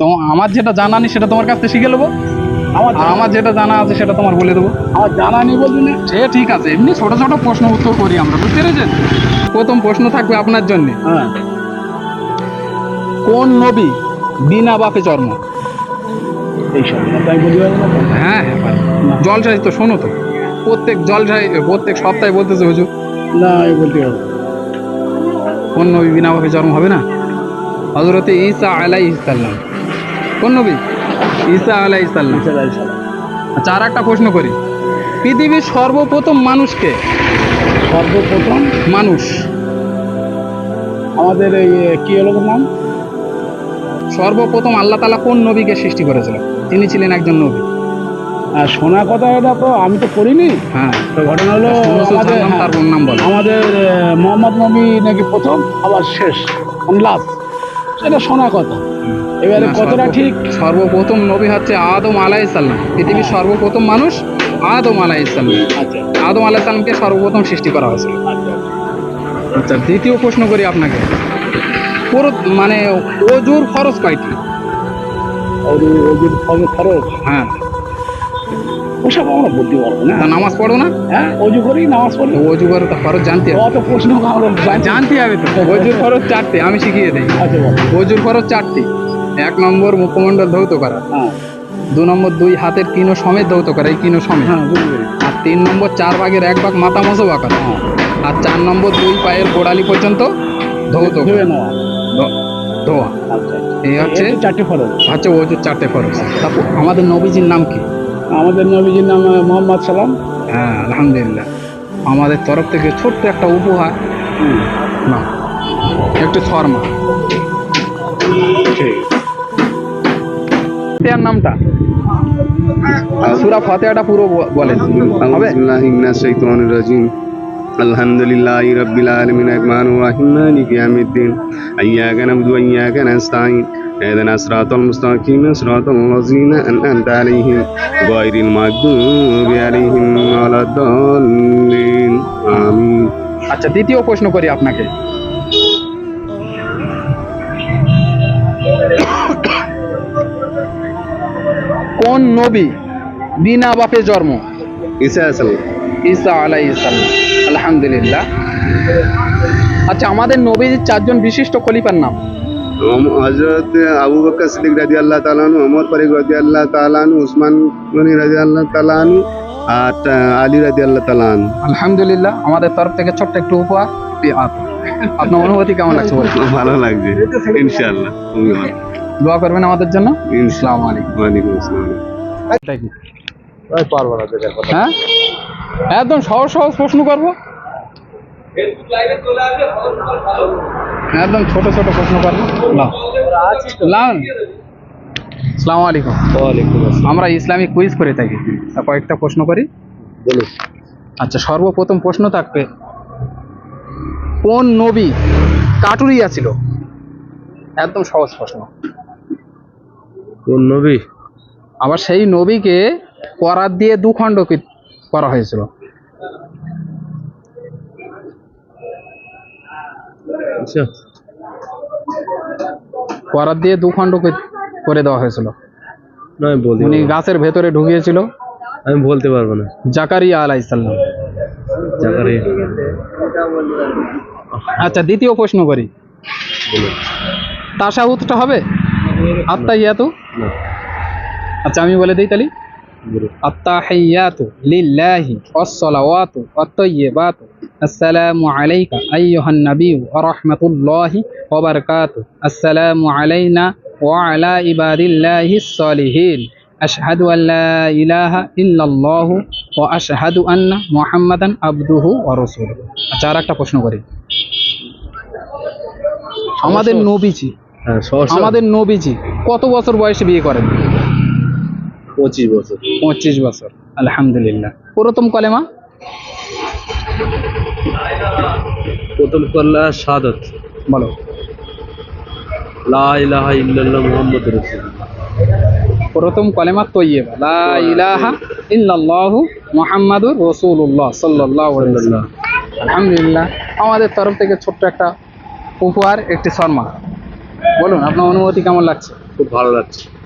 তো আমার যেটা জানা নেই সেটা তোমার কাছ থেকে শিখে নেব। আমার আমার যেটা জানা আছে সেটা তোমার বলে দেবো। আমার জানা নেই বলছি না সে ঠিক আছে এমনি ছোট ছোট প্রশ্ন উত্তর করি আমরা বুঝতে পেরেছেন? প্রথম প্রশ্ন থাকবে আপনার জন্য। হ্যাঁ। কোন নবী বিনা বাপে জন্ম? হ্যাঁ হ্যাঁ। জলসাই তো শোনো তো প্রত্যেক জলসাই প্রত্যেক সপ্তাহে বলতেছে হুজুর। না বলতে হবে কোন নবী বিনা বাপে জন্ম হবে না? হজরতে ঈসা আলাই ইসাল্লাম কোন নবী? ঈসা আলাই ইসাল্লাম। আচ্ছা আর একটা প্রশ্ন করি। পৃথিবীর সর্বপ্রথম মানুষকে সর্বপ্রথম? মানুষ। আমাদের এই কি হলো নাম? সর্বপ্রথম আল্লাহ তালা কোন নবীকে সৃষ্টি করেছিল তিনি ছিলেন একজন নবী। আর শোনা কথা এটা তো আমি তো পড়িনি। হ্যাঁ। তো ঘটনা হলো শুনেছো আমাদের জানলাম, হ্যাঁ, তার বোন নাম বলো। আমাদের মোহাম্মদ নবী নাকি প্রথম? আবার শেষ লাস্ট সেটা শোনা কথা। এবারে কতটা ঠিক? সর্বপ্রথম নবী হচ্ছে আদম আলাইসাল্লাম পৃথিবীর সর্বপ্রথম মানুষ আদম আলাইসাল্লাম আচ্ছা। আদম আলাইসাল্লামকে সর্বপ্রথম সৃষ্টি করা হয়েছিল আচ্ছা দ্বিতীয় প্রশ্ন করি আপনাকে। মানে অজুর খরচ কয়টি? খরচ হ্যাঁ। ওসব আমরা বলতে পারব না। নামাজ পড়ো না? হ্যাঁ অজু করি নামাজ পড়ি। অজু করে তো খরচ জানতে হবে। অত প্রশ্ন আমরা জানতে হবে তো। অজুর খরচ চারটে আমি শিখিয়ে দিই। আচ্ছা অজুর খরচ চারটি। এক নম্বর মুখমণ্ডল ধৌত করা। হ্যাঁ। দু নম্বর দুই হাতের কিনো সমেত ধৌত করা এই কিনো সমেত। হ্যাঁ আর তিন নম্বর চার ভাগের এক ভাগ মাথা মশবা করা। হ্যাঁ। আর চার নম্বর দুই পায়ের গোড়ালি পর্যন্ত ধৌত। ধুয়ে ধোয়া। আচ্ছা এই হচ্ছে চারটে খরচ। হচ্ছে অজুর চারটে খরচ। তারপর আমাদের নবীজির নাম কি? আমাদের নবীজির নাম মোহাম্মদ সালাম। হ্যাঁ আলহামদুলিল্লাহ। আমাদের তরফ থেকে ছোট্ট একটা উপহার। না একটু শর্মা। ঠিক। ফতেহার নামটা সুরা ফতেহাটা পুরো ব- বলেন أعوذ হবে بالله من الشيطان الرجيم الحمد لله رب العالمين الرحمن الرحيم مالك يوم الدين إياك نعبد وإياك نستعين اهدنا الصراط المستقيم صراط الذين أنعمت عليهم غير المغضوب عليهم ولا الضالين آمين আচ্ছা দ্বিতীয় প্রশ্ন করি আপনাকে কোন নবী বিনা বাপে জন্ম? ঈসা আলাইহিস ঈসা আলাই ইসাল্লাম আলহামদুলিল্লাহ। আচ্ছা আমাদের নবীজির চারজন বিশিষ্ট খলিফার নাম? হযরত আবু বকর সিদ্দিক রাদিয়াল্লাহু তাআলা আনহু ওমর ফারুক রাদিয়াল্লাহু তাআলা আনহু উসমান গনি রাদিয়াল্লাহু তাআলা আনহু আর আলী রাদিয়াল্লাহু তাআলা আনহু। আলহামদুলিল্লাহ আমাদের তরফ থেকে ছোট্ট একটু উপহার। পে- আপনার অনুভূতি কেমন লাগছে ভালো লাগছে ইনশাআল্লাহ খুবই ভালো। দোয়া করবেন আমাদের জন্য? আলাইকুম। ওয়ালাইকুম আসসালাম। পারব না কথা। হ্যাঁ? একদম সহজ সহজ প্রশ্ন করব। একদম ছোট ছোট প্রশ্ন করব। আলাইকুম। ওয়ালাইকুম আমরা ইসলামিক কুইজ করে থাকি। কয়েকটা প্রশ্ন করি। বলুন। আচ্ছা সর্বপ্রথম প্রশ্ন থাকবে কোন নবী কাটুরিয়া ছিল? একদম সহজ প্রশ্ন। কোন নবী? আবার সেই নবীকে করাত দিয়ে দুখণ্ড করা হয়েছিল? আচ্ছা। করাত দিয়ে দুখণ্ড করে দেওয়া হয়েছিল? উনি গাছের ভেতরে ঢুকিয়েছিল। আমি বলতে পারব না। জাকারিয়া আলাইসাল্লাম আচ্ছা দ্বিতীয় প্রশ্ন করি। তাসাহুদটা হবে? আত্মা ইয়াতু? আচ্ছা আমি বলে দিই তাহলে বলুন আত্তাহিয়াতু লিল্লাহি ওয়াসসালাওয়াতু ওয়াত-তাইয়্যিবাতু আসসালামু আলাইকা আইয়ুহান নাবিয়্যু ওয়া রাহমাতুল্লাহি ওয়া বারাকাতুহু। আসসালামু আলাইনা ওয়া আলা ইবাদিল্লাহিস সালিহিন আশহাদু আল লা ইলাহা ইল্লাল্লাহু ওয়া আশহাদু আন্না মুহাম্মাদান আবদুহু ওয়া রাসূলুহু। আচ্ছা আর একটা প্রশ্ন করি। আমাদের নবীজি হ্যাঁ আমাদের নবীজি কত বছর বয়সে বিয়ে করেন? পঁচিশ বছর। পঁচিশ বছর। আলহামদুলিল্লাহ। প্রথম কলেমা? প্রথম করলা সাদত বলো। লা ইলাহা ইল্লাল্লাহ মুহাম্মদ রাসূলুল্লাহ। প্রথম কলেমা তৈয়বা লা ইলাহা ইল্লাল্লাহু মুহাম্মাদুর রাসূলুল্লাহ সাল্লাল্লাহু আলাইহি ওয়াসাল্লাম। আলহামদুলিল্লাহ। আমাদের তরফ থেকে ছোট্ট একটা উপহার একটি শর্মা বলুন আপনার অনুভূতি কেমন লাগছে? খুব ভালো লাগছে।